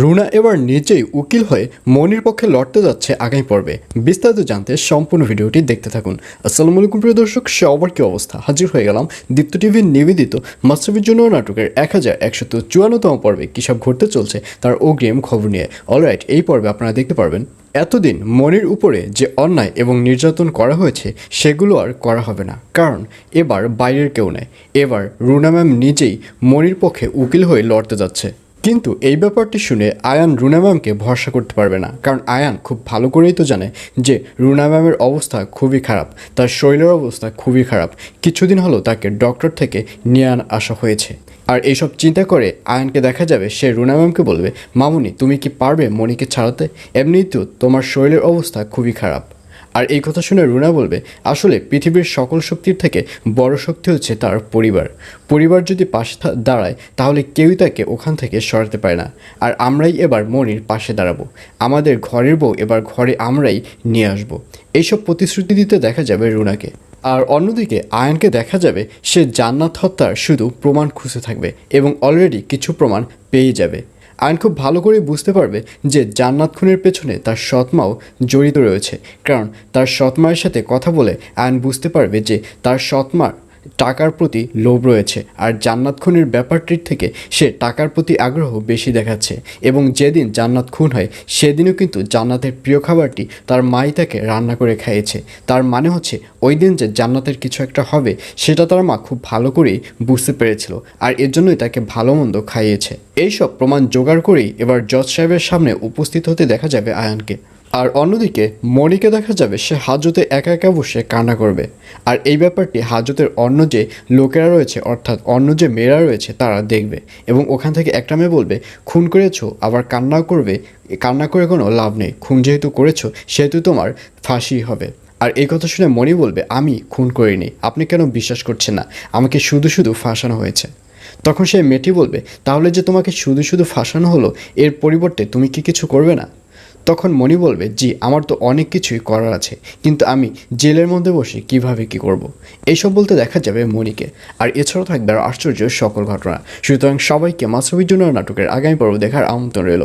রুনা এবার নিজেই উকিল হয়ে মনির পক্ষে লড়তে যাচ্ছে আগামী পর্বে। বিস্তারিত জানতে সম্পূর্ণ ভিডিওটি দেখতে থাকুন। আসসালামু আলাইকুম প্রিয় দর্শক সবার কি অবস্থা? হাজির হয়ে গেলাম দীপ্ত টিভির নিবেদিত মাস্টারবির জন্য নাটকের এক হাজার একশত চুয়ান্নতম পর্বে। কী সব ঘটতে চলছে তার অগ্রিম খবর নিয়ে। অলরাইট এই পর্বে আপনারা দেখতে পারবেন, এতদিন মনির উপরে যে অন্যায় এবং নির্যাতন করা হয়েছে, সেগুলো আর করা হবে না। কারণ এবার বাইরের কেউ নেয় এবার রুনা ম্যাম নিজেই মনির পক্ষে উকিল হয়ে লড়তে যাচ্ছে। কিন্তু এই ব্যাপারটি শুনে আয়ান রুনা ম্যামকে ভরসা করতে পারবে না। কারণ আয়ান খুব ভালো করেই তো জানে যে রুনা ম্যামের অবস্থা খুবই খারাপ, তার শরীরের অবস্থা খুবই খারাপ। কিছুদিন হলো তাকে ডক্টর থেকে নিয়ে আসা হয়েছে। আর এইসব চিন্তা করে আয়ানকে দেখা যাবে সে রুনা ম্যামকে বলবে, মামুনি, তুমি কি পারবে মনিকে ছাড়াতে? এমনিই তো তোমার শরীরের অবস্থা খুবই খারাপ। আর এই কথা শুনে রুনা বলবে, আসলে পৃথিবীর সকল শক্তির থেকে বড় শক্তি হচ্ছে তার পরিবার। পরিবার যদি পাশে দাঁড়ায়, তাহলে কেউই তাকে ওখান থেকে সরাতে পারে না। আর আমরাই এবার মনির পাশে দাঁড়াবো। আমাদের ঘরের বউ এবার ঘরে আমরাই নিয়ে আসব। এইসব প্রতিশ্রুতি দিতে দেখা যাবে রুনাকে। আর অন্যদিকে আয়নকে দেখা যাবে, সে জান্নাত হত্যার শুধু প্রমাণ খুঁজে থাকবে এবং অলরেডি কিছু প্রমাণ পেয়ে যাবে। আয়ন খুব ভালো করে বুঝতে পারবে যে জান্নাত খুনের পেছনে তার সৎমাও জড়িত রয়েছে। কারণ তার সৎমায়ের সাথে কথা বলে আইন বুঝতে পারবে যে তার সৎমার টাকার প্রতি লোভ রয়েছে আর জান্নাত খুনের ব্যাপারটির থেকে সে টাকার প্রতি আগ্রহ বেশি দেখাচ্ছে এবং যেদিন জান্নাত খুন হয়, সেদিনও কিন্তু জান্নাতের প্রিয় খাবারটি তার মাই তাকে রান্না করে খাইয়েছে। তার মানে হচ্ছে, ওই দিন যে জান্নাতের কিছু একটা হবে, সেটা তার মা খুব ভালো করেই বুঝতে পেরেছিল আর এর জন্যই তাকে ভালো মন্দ খাইয়েছে। এইসব প্রমাণ জোগাড় করেই এবার জজ সাহেবের সামনে উপস্থিত হতে দেখা যাবে আয়ানকে। আর অন্যদিকে মনিকে দেখা যাবে সে হাজতে একা একা বসে কান্না করবে। আর এই ব্যাপারটি হাজতের অন্য যে লোকেরা রয়েছে, অর্থাৎ অন্য যে মেয়েরা রয়েছে, তারা দেখবে এবং ওখান থেকে একটা মেয়ে বলবে, খুন করেছ, আবার কান্নাও করবে, কান্না করে কোনো লাভ নেই, খুন যেহেতু করেছ, সেহেতু তোমার ফাঁসি হবে। আর এই কথা শুনে মনি বলবে, আমি খুন করিনি, আপনি কেন বিশ্বাস করছেন না? আমাকে শুধু শুধু ফাঁসানো হয়েছে। তখন সে মেয়েটি বলবে, তাহলে যে তোমাকে শুধু শুধু ফাঁসানো হলো, এর পরিবর্তে তুমি কি কিছু করবে না? তখন মনি বলবে, জি, আমার তো অনেক কিছুই করার আছে, কিন্তু আমি জেলের মধ্যে বসে কীভাবে কি করব। এইসব বলতে দেখা যাবে মণিকে। আর এছাড়াও থাকবে আশ্চর্য সকল ঘটনা। সুতরাং সবাইকে মাসরবির জন্য নাটকের আগামী পর্ব দেখার আমন্ত্রণ রইল।